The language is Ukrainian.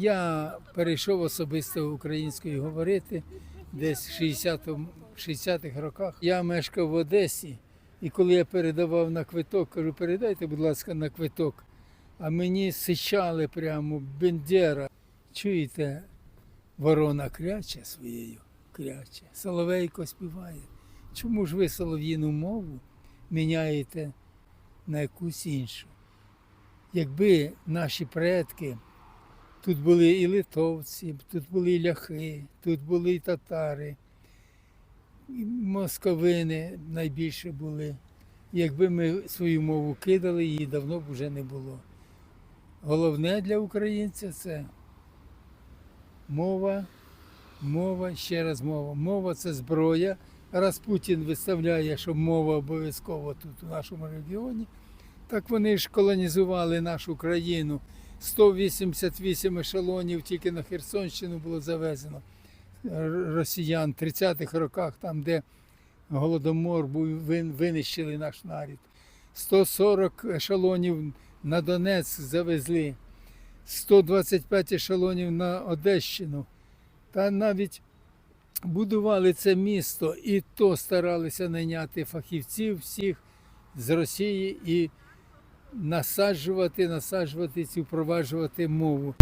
Я перейшов особисто українською говорити десь в 60 60-х роках. Я мешкав в Одесі, і коли я передавав на квиток, кажу, передайте, будь ласка, на квиток. А мені сичали прямо бендера. Чуєте, ворона кряче своєю, кряче. Соловейко співає. Чому ж ви солов'їну мову міняєте на якусь іншу? Якби наші предки, тут були і литовці, тут були і ляхи, тут були і татари, і московини найбільше були. Якби ми свою мову кидали, її давно б вже не було. Головне для українця це мова, мова, ще раз мова. Мова це зброя. Раз Путін виставляє, що мова обов'язково тут у нашому регіоні, так вони ж колонізували нашу країну. 188 ешелонів тільки на Херсонщину було завезено росіян в 30-х роках, там, де голодомор був, винищили наш нарід. 140 ешелонів на Донецьк завезли, 125 ешелонів на Одещину. Та навіть будували це місто і то старалися найняти фахівців всіх з Росії і насаджувати, насаджувати і впроваджувати мову.